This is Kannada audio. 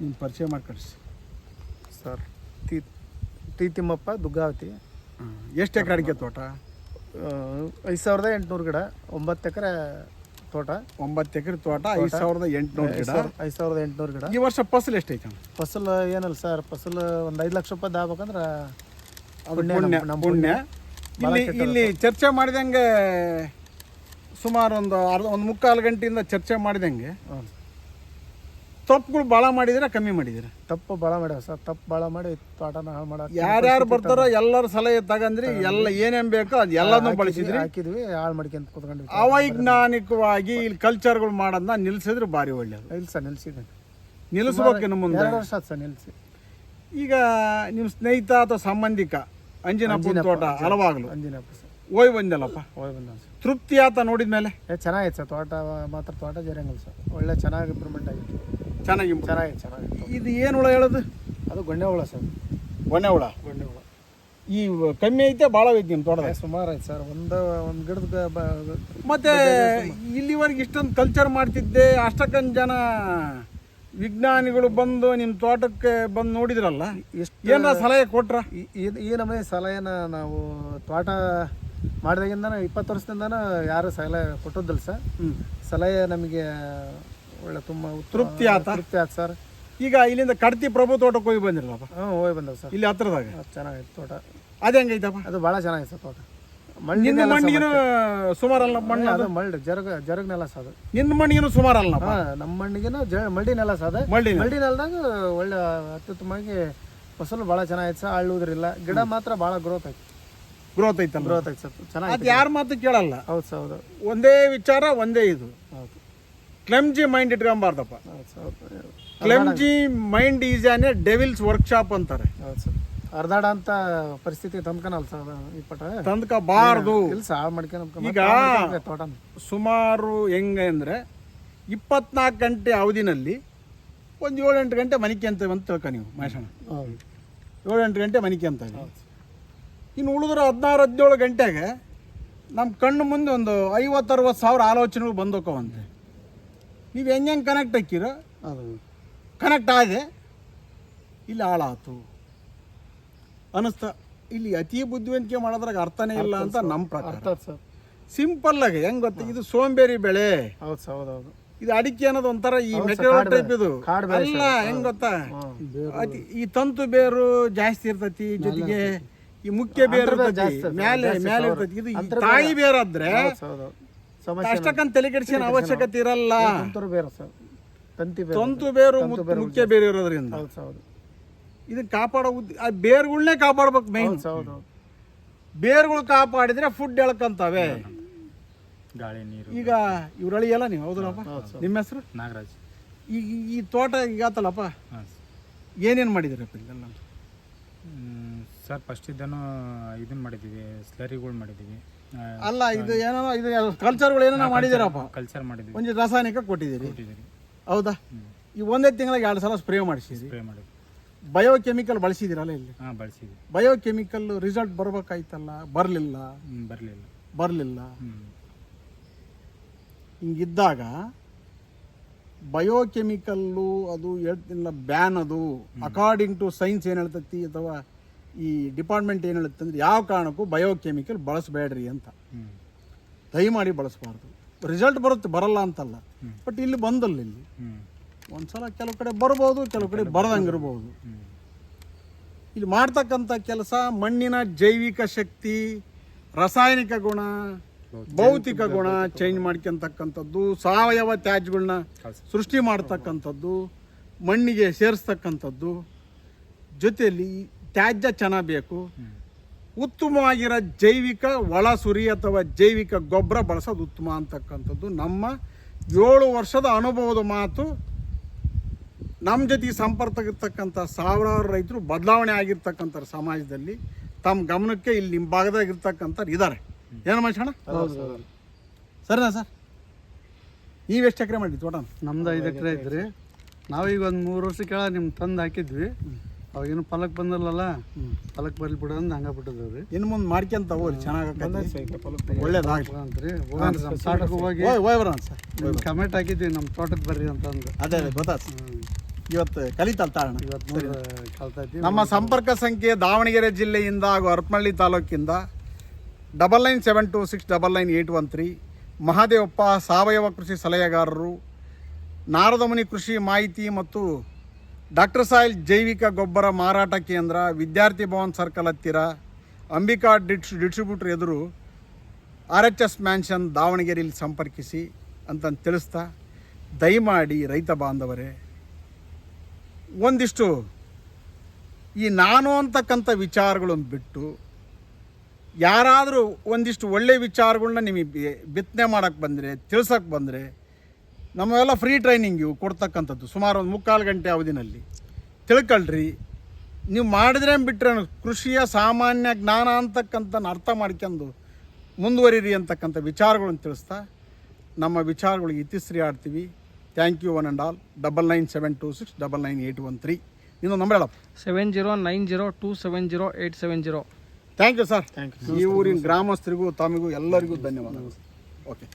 ನಿಮ್ಮ ಪರಿಚಯ ಮಾಡಿ ಕಳಿಸಿ. ಸರ್ ತೀ ಟಿ ತಿಮ್ಮಪ್ಪ ದುಗ್ಗಾವತಿ ಎಷ್ಟು ಎಕರೆ ಅಡಿಕೆ ತೋಟ? ಐದು ಸಾವಿರದ ಎಂಟುನೂರು ಗಿಡ ಒಂಬತ್ತು ಎಕರೆ ತೋಟ. ಒಂಬತ್ತು ಎಕರೆ ತೋಟ ಐದು ಸಾವಿರದ ಎಂಟುನೂರು ಗಿಡ. ಐದು ಸಾವಿರದ ಎಂಟುನೂರು ಗಿಡ. ಈ ವರ್ಷ ಫಸಲು ಎಷ್ಟು ಐತೆ ಫಸಲು ಏನಲ್ಲ ಸರ್ ಫಸಲು ಒಂದು ಐದು ಲಕ್ಷ ರೂಪಾಯಿ ಆಗ್ಬೇಕಂದ್ರೆ ಅದು ಪುಣ್ಯ ಪುಣ್ಯ ಇಲ್ಲಿ ಇಲ್ಲಿ ಚರ್ಚೆ ಮಾಡಿದಂಗೆ ಸುಮಾರು ಒಂದು ಅರ್ಧ ಒಂದು ಮುಕ್ಕಾಲು ಗಂಟೆಯಿಂದ ಚರ್ಚೆ ಮಾಡಿದಂಗೆ. ತಪ್ಪುಗಳು ಭಾಳ ಮಾಡಿದಿರಾ ಕಮ್ಮಿ ಮಾಡಿದಿರಾ ತಪ್ಪು ಭಾಳ ಮಾಡ್ಯಾವ ಸರ್ ತಪ್ಪು ಭಾಳ ಮಾಡಿ ತೋಟನ ಹಾಳು ಮಾಡ ಯಾರ್ಯಾರು ಬರ್ತಾರೋ ಎಲ್ಲರ ಸಲಹೆ ತಗಂದ್ರಿ ಎಲ್ಲ ಏನೇನು ಬೇಕೋ ಅದು ಎಲ್ಲಾನು ಬಳಸಿದ್ರಿ. ಹಾಕಿದ್ವಿ ಹಾಳು ಮಾಡ್ಕೊಂತ ಕುತ್ಕೊಂಡ್ವಿ ಅವೈಜ್ಞಾನಿಕವಾಗಿ ಇಲ್ಲಿ ಕಲ್ಚರ್ಗಳು ಮಾಡೋದನ್ನ ನಿಲ್ಸಿದ್ರೆ ಭಾರಿ ಒಳ್ಳೇದು. ಇಲ್ಲ ಸರ್ ನಿಲ್ಸಿದ್ದೀನಿ ನಿಲ್ಲಿಸ್ಬೇಕು ಇನ್ನು ಮುಂದೆ ಎರಡು ವರ್ಷ ಆಯ್ತು ಸರ್ ನಿಲ್ಸಿ. ಈಗ ನಿಮ್ಮ ಸ್ನೇಹಿತ ಅಥವಾ ಸಂಬಂಧಿಕ ಅಂಜಿನಪ್ಪನ ತೋಟ ಹಲವಾಗ್ಲು. ಅಂಜಿನಪ್ಪ ಸರ್. ಹೋಯ್ ಬಂದಲ್ಲಪ್ಪ. ಓಯ್ ಬಂದ ಸರ್. ತೃಪ್ತಿ ಆತ ನೋಡಿದ್ಮೇಲೆ? ಏ ಚೆನ್ನಾಗೈತೆ ಸರ್ ತೋಟ ಮಾತ್ರ ತೋಟ ಜರಂಗಿಲ್ಲ ಸರ್. ಒಳ್ಳೆ ಚೆನ್ನಾಗಿ ಇಂಪ್ರೂವ್ಮೆಂಟ್ ಆಗಿತ್ತು. ಚೆನ್ನಾಗಿ ಚೆನ್ನಾಗಿತ್ತು ಚೆನ್ನಾಗಿತ್ತು ಇದು ಏನು ಹುಳ ಹೇಳೋದು? ಅದು ಗೊಂಡೆ ಹುಳ ಸರ್. ಗೊಣ್ಣೆ ಹುಳ. ಗೊಂಡೆ ಹುಳ. ಈ ಕಮ್ಮಿ ಐತೆ ಭಾಳ ಐತಿ ನಿಮ್ಮ ತೋಟದ ಸುಮಾರು ಐತೆ ಸರ್. ಒಂದು ಒಂದು ಗಿಡದ ಮತ್ತೆ ಇಲ್ಲಿವರೆಗೆ ಇಷ್ಟೊಂದು ಕಲ್ಚರ್ ಮಾಡ್ತಿದ್ದೆ ಅಷ್ಟಕ್ಕೊಂದು ಜನ ವಿಜ್ಞಾನಿಗಳು ಬಂದು ನಿಮ್ಮ ತೋಟಕ್ಕೆ ಬಂದು ನೋಡಿದ್ರಲ್ಲ? ಎಷ್ಟು ಏನಾರ ಸಲಹೆ ಕೊಟ್ರ? ಈ- ಈ ಸಲಹೆನ ನಾವು ತೋಟ ಮಾಡಿದಾಗಿಂದ ಇಪ್ಪತ್ತು ವರ್ಷದಿಂದ ಯಾರು ಸಲಹೆ ಕೊಟ್ಟದ್ದಲ್ಲ ಸರ್. ಸಲಹೆ ನಮಗೆ ಒಳ್ಳೆ ತುಂಬ ತೃಪ್ತಿ ಆತ? ತೃಪ್ತಿ ಆಯ್ತು ಸರ್. ಈಗ ಇಲ್ಲಿಂದ ಕಡ್ತಿ ಪ್ರಭು ತೋಟಕ್ಕೆ ಹೋಗಿ ಬಂದಿರಲ್ಲಪ್ಪ ಹ್ಞೂ ಹೋಗಿ ಬಂದವು ಸರ್. ಇಲ್ಲಿ ಹತ್ರದಾಗ? ಅದು ಚೆನ್ನಾಗೈತೆ ತೋಟ. ಅದು ಹೆಂಗೈತಪ್ಪ? ಅದು ಭಾಳ ಚೆನ್ನಾಗೈತೆ ಸರ್ ತೋಟ. ನಿನ್ನ ಮಣ್ಣಿಗಿನ ಸುಮಾರಲ್ಲ ಮಣ್ಣು ಅದು ಮಲ್ಡ್ ಜರಗ ಜರಗ್ ನೆಲ ಸಾದು ಅದು. ನಿನ್ನ ಮಣ್ಣಿಗಿನ ಸುಮಾರಲ್ಲಪ್ಪ ನಮ್ಮ ಮಣ್ಣಿಗೆನೂ ಜ ಮಲ್ಡಿ ನೆಲ ಸಾದ ಮಳ್ಳಿ ಮಲ್ಡಿ ನೆಲದಾಗ ಒಳ್ಳೆ ಅತ್ಯುತ್ತಮವಾಗಿ ಫಸಲು ಭಾಳ ಚೆನ್ನಾಗೈತೆ ಸರ್ ಅಳ್ಳುವುದ್ರಿಲ್ಲ ಗಿಡ ಮಾತ್ರ ಭಾಳ ಗ್ರೋತ್ ಐತಿ ಗ್ರೋತ್ ಐತಲ್ಲ ಗ್ರೋತ್ ಐತೆ ಸರ್. ಅದು ಚೆನ್ನಾಗಿ ಯಾರ ಮಾತು ಕೇಳಲ್ಲ? ಹೌದು ಸರ್ ಹೌದು. ಒಂದೇ ವಿಚಾರ ಒಂದೇ ಇದು. ಹೌದು. ಕ್ಲೆಮ್ಜಿ mind ಇಟ್ಕೊಂಬಾರ್ದಪ್ಪ. Clumsy mind is on a devil's workshop ಅಂತಾರೆ. ಹೌದು ಸರ್. ಅರ್ಧಾಡ ಅಂತ ಪರಿಸ್ಥಿತಿ ತಂದ್ಕನಲ್ಲ ಸರ್ ಈ ಪಟ ತಂದ್ಕಬಾರ್ದು. ಇಲ್ಲ ಸರ್ ಮಾಡ್ಕೊಂಡು ಈಗ- ತೋಟ ಸುಮಾರು ಹೆಂಗೆ ಅಂದರೆ ಇಪ್ಪತ್ನಾಲ್ಕು ಗಂಟೆ ಅವಧಿನಲ್ಲಿ ಒಂದು ಏಳೆಂಟು ಗಂಟೆ ಮನಿಕೆ ಅಂತ ಅಂತ ತಿಳ್ಕೊ ನೀವು ಮಹೇಶಣ್ಣ ಹೌದು. ಏಳೆಂಟು ಗಂಟೆ ಮನಿಕೆ ಅಂತ ಇನ್ನು ಉಳಿದ್ರೆ ಹದಿನಾರು ಹದಿನೇಳು ಗಂಟೆಗೆ ನಮ್ಮ ಕಣ್ಣು ಮುಂದೆ ಒಂದು ಐವತ್ತು ಅರವತ್ತು ಸಾವಿರ ಆಲೋಚನೆಗಳು ಬಂದೋಕವಂತೆ. ನೀವು ಹೆಂಗೆ ಹೆಂಗೆ ಕನೆಕ್ಟ್ ಹಾಕಿರೋ? ಅದು. ಕನೆಕ್ಟ್ ಆದೆ. ಇಲ್ಲಿ ಹಾಳಾತು. ಅನಿಸ್ತ ಇಲ್ಲಿ ಅತಿ ಬುದ್ಧಿವಂತಿಕೆ ಮಾಡೋದ್ರಾಗ ಅರ್ಥನೇ ಇಲ್ಲ ಅಂತ ನಮ್ಮ ಪ್ರಕಾರ. ಸರ್. ಸಿಂಪಲ್ ಆಗಿ ಹೆಂಗ್ ಗೊತ್ತಾ? ಇದು ಸೋಂಬೇರಿ ಬೆಳೆ. ಹೌದು ಸರ್ ಹೌದು ಹೌದು. ಇದು ಅಡಿಕೆ ಅನ್ನೋದು ಒಂಥರ ಈ ಮೆಟೀರಿಯಲ್ ಟೈಪ್ ಇದು. ಅಲ್ಲ ಹೆಂಗ್ ಗೊತ್ತಾ? ಅತಿ ಈ ತಂತು ಬೇರು ಜಾಸ್ತಿ ಇರ್ತೈತಿ ಜೊತೆಗೆ ಈ ಮುಖ್ಯ ಬೇರು ಇರ್ತೈತಿ ಮ್ಯಾಲೆ ಮ್ಯಾಲೆ ಸಾವಿರ. ಇದು. ತಾಯಿ ಬೇರಾದ್ರೆ ಅಷ್ಟಕ್ಕಂತ ತಲೆ ಕೆಡಿಸಿನ ಅವಶ್ಯಕತೆ ಇರಲ್ಲ. ತುಂತುರು ಬೇರೆ ಸರ್. ತಂತಿ ಬೇರೆ ತಂತು ಬೇರು ಮುಖ್ಯ ಬೇರು ಇರೋದ್ರಿಂದ. ಹೌದು ಹೌದು. ಇದನ್ನ ಕಾಪಾಡೋ ಉದ್ದ- ಆ ಬೇರುಗಳನ್ನೇ ಕಾಪಾಡ್ಬೇಕು ಮೈನ್ ಹೌದು ಬೇರುಗಳು ಕಾಪಾಡಿದ್ರೆ ಫುಡ್ ಎಳ್ಕಂತವೆ. ಗಾಳಿ ನೀರು. ಈಗ ಇವ್ರಳಿ ಎಲ್ಲ ನೀವು ಹೌದಲ್ಲಪ್ಪ? ನಿಮ್ಮ ಹೆಸರು? ನಾಗರಾಜ್. ಈಗ ಈ- ಈ ತೋಟ ಈಗ ಆತಲ್ಲಪ್ಪ? ಹಾಂ ಏನೇನು ಮಾಡಿದಿರಪ್ಪ ಸರ್ ಫಸ್ಟ್ ಇದನ್ನು ಇದನ್ನ ಮಾಡಿದ್ದೀವಿ ಸ್ಲರಿಗಳು ಮಾಡಿದ್ದೀವಿ. ಅಲ್ಲ ಇದು ಏನೋ ಇದು ಕಲ್ಚರ್ಗಳು ಏನೋ ಮಾಡಿದಿರಪ್ಪ ಕಲ್ಚರ್ ಮಾಡಿದ್ವಿ ಒಂದು ರಾಸಾಯನಿಕ ಕೊಟ್ಟಿದ್ದೀರಿ. ಹೌದಾ? ಈ ಒಂದೇ ತಿಂಗಳಿಗೆ ಎರಡು ಸಲ ಸ್ಪ್ರೇ ಮಾಡಿಸಿ ಸ್ಪ್ರೇ ಮಾಡಿದ್ವಿ. ಬಯೋಕೆಮಿಕಲ್ ಬಳಸಿದಿರಲ್ಲ ಇಲ್ಲಿ? ಹಾಂ ಬಳಸಿದ್ವಿ. ಬಯೋಕೆಮಿಕಲ್ ರಿಸಲ್ಟ್ ಬರ್ಬೇಕಾಯ್ತಲ್ಲ? ಬರಲಿಲ್ಲ? ಬರಲಿಲ್ಲ. ಬರಲಿಲ್ಲ? ಹಿಂಗಿದ್ದಾಗ ಬಯೋಕೆಮಿಕಲ್ಲು ಅದು ಹೇಳ್ತಿಲ್ಲ ಬ್ಯಾನ್ ಅದು ಅಕಾರ್ಡಿಂಗ್ ಟು ಸೈನ್ಸ್ ಏನು ಹೇಳ್ತೈತಿ ಅಥವಾ ಈ ಡಿಪಾರ್ಟ್ಮೆಂಟ್ ಏನು ಹೇಳುತ್ತೆ ಅಂದ್ರೆ ಯಾವ ಕಾರಣಕ್ಕೂ ಬಯೋಕೆಮಿಕಲ್ ಬಳಸಬೇಡ್ರಿ ಅಂತ. ದಯಮಾಡಿ ಬಳಸಬಾರ್ದು. ರಿಸಲ್ಟ್ ಬರುತ್ತೆ ಬರಲ್ಲ ಅಂತಲ್ಲ. ಬಟ್ ಇಲ್ಲಿ ಬಂದಲ್ಲ ಇಲ್ಲಿ. ಒಂದ್ಸಲ ಕೆಲವು ಕಡೆ ಬರ್ಬೋದು ಕೆಲವು ಕಡೆ ಬರದಂಗಿರ್ಬೋದು. ಇಲ್ಲಿ ಮಾಡ್ತಕ್ಕಂಥ ಕೆಲಸ ಮಣ್ಣಿನ ಜೈವಿಕ ಶಕ್ತಿ ರಾಸಾಯನಿಕ ಗುಣ ಭೌತಿಕ ಗುಣ ಚೇಂಜ್ ಮಾಡ್ಕೊಂತಕ್ಕಂಥದ್ದು ಸಾವಯವ ತ್ಯಾಜ್ಯಗಳನ್ನ ಸೃಷ್ಟಿ ಮಾಡ್ತಕ್ಕಂಥದ್ದು ಮಣ್ಣಿಗೆ ಸೇರಿಸ್ತಕ್ಕಂಥದ್ದು. ಜೊತೆಯಲ್ಲಿ ತ್ಯಾಜ್ಯ ಚೆನ್ನಾಗಿ ಬೇಕು. ಉತ್ತಮವಾಗಿರೋ ಜೈವಿಕ ಒಳಸುರಿ ಅಥವಾ ಜೈವಿಕ ಗೊಬ್ಬರ ಬಳಸೋದು ಉತ್ತಮ ಅಂತಕ್ಕಂಥದ್ದು. ನಮ್ಮ ಏಳು ವರ್ಷದ ಅನುಭವದ ಮಾತು ನಮ್ಮ ಜೊತೆ ಸಂಪರ್ಕಕ್ಕಿರ್ತಕ್ಕಂಥ ಸಾವಿರಾರು ರೈತರು ಬದಲಾವಣೆ ಆಗಿರ್ತಕ್ಕಂಥ ಸಮಾಜದಲ್ಲಿ. ತಮ್ಮ ಗಮನಕ್ಕೆ ಇಲ್ಲಿ ನಿಮ್ಮ ಭಾಗದಾಗ ಇರ್ತಕ್ಕಂಥವ್ರು ಇದ್ದಾರೆ ಏನು ಮನುಷ್ಯಣ ಸರಿನಾ ಸರ್? ನೀವೆಷ್ಟು ಎಕರೆ ಮಾಡಿ ತೋಟ? ನಮ್ದು ಐದು ಎಕರೆ ಐತ್ರಿ. ನಾವೀಗ ಒಂದು ಮೂರು ವರ್ಷ ಕೆಳ ನಿಮ್ಮ ತಂದು ಹಾಕಿದ್ವಿ. ಅವಾಗೇನು ಪಲಕ್ ಬಂದಿಲ್ಲಲ್ಲ? ಪಲಕ್ ಬರ್ಲಿ ಬಿಡ ಅಂದ್ ಹಂಗ ಬಿಟ್ಟದವ್ರಿ ಇನ್ನು ಮುಂದೆ ಮಾಡ್ಕೊಂತ ಹೋಗ್ರಿ ಚೆನ್ನಾಗಿ ಒಳ್ಳೇದಾಗಲಿ ಅಂತ್ರಿ. ಹೋಗನ್ರಿ ನಮ್ಮ ತೋಟಕ್ಕೆ ಹೋಗಿ ಹೋಯ್ ಹೋಯ್ ಬರೋಣ ಸರ್. ಕಮೆಂಟ್ ಹಾಕಿದ್ವಿ ನಮ್ಮ ತೋಟಕ್ಕೆ ಬರ್ರಿ ಅಂತ ಅದೇ. ಗೊತ್ತಾ. ಇವತ್ತು ಕಲಿತಲ್ ತಾಣ. ಇವತ್ತು ನಮ್ಮ ಸಂಪರ್ಕ ಸಂಖ್ಯೆ ದಾವಣಗೆರೆ ಜಿಲ್ಲೆಯಿಂದ ಹಾಗೂ Harapanahalli ತಾಲೂಕಿಂದ double nine seven two six double nine eight one three Mahadevappa ಸಾವಯವ ಕೃಷಿ ಸಲಹೆಗಾರರು ನಾರದಮುನಿ ಕೃಷಿ ಮಾಹಿತಿ ಮತ್ತು ಡಾಕ್ಟರ್ ಸಾಯಿಲ್ ಜೈವಿಕ ಗೊಬ್ಬರ ಮಾರಾಟ ಕೇಂದ್ರ, ವಿದ್ಯಾರ್ಥಿ ಭವನ್ ಸರ್ಕಲ್ ಹತ್ತಿರ, ಅಂಬಿಕಾ ಡಿಟ್ಸ್ ಡಿಸ್ಟ್ರಿಬ್ಯೂಟರ್ ಎದುರು ಆರ್ ಎಚ್ ಎಸ್ ಮ್ಯಾನ್ಷನ್ ದಾವಣಗೆರೆಯಲ್ಲಿ ಸಂಪರ್ಕಿಸಿ ಅಂತಂದು ತಿಳಿಸ್ತಾ, ದಯಮಾಡಿ ರೈತ ಬಾಂಧವರೇ, ಒಂದಿಷ್ಟು ಈ ನಾನು ಅಂತಕ್ಕಂಥ ವಿಚಾರಗಳನ್ನು ಬಿಟ್ಟು, ಯಾರಾದರೂ ಒಂದಿಷ್ಟು ಒಳ್ಳೆಯ ವಿಚಾರಗಳನ್ನ ನಿಮಗೆ ಬಿತ್ತನೆ ಮಾಡೋಕ್ಕೆ ಬಂದರೆ ತಿಳ್ಸೋಕ್ಕೆ ಬಂದರೆ ನಮ್ಮೆಲ್ಲ ಫ್ರೀ ಟ್ರೈನಿಂಗ್ ಕೊಡ್ತಕ್ಕಂಥದ್ದು. ಸುಮಾರು ಒಂದು ಮುಕ್ಕಾಲು ಗಂಟೆ ಅವಧಿನಲ್ಲಿ. ತಿಳ್ಕೊಳ್ರಿ ನೀವು ಮಾಡಿದ್ರೆ ಬಿಟ್ಟರೆ ಕೃಷಿಯ ಸಾಮಾನ್ಯ ಜ್ಞಾನ ಅಂತಕ್ಕಂಥ ಅರ್ಥ ಮಾಡ್ಕೊಂಡು ಮುಂದುವರಿರಿ ಅಂತಕ್ಕಂಥ ವಿಚಾರಗಳನ್ನು ತಿಳಿಸ್ತಾ ನಮ್ಮ ವಿಚಾರಗಳಿಗೆ ಇತಿಶ್ರೀ ಆಡ್ತೀವಿ thank you one and all double nine seven two six double nine eight one three ಇನ್ನೊಂದು ನಂಬರ್ ಹೇಳಪ್ಪ? Seven zero nine zero two seven zero eight seven zero thank you sir thank you ಈ ಊರಿನ ಗ್ರಾಮಸ್ಥರಿಗೂ ತಮಗೂ ಎಲ್ಲರಿಗೂ ಧನ್ಯವಾದಗಳು. ಓಕೆ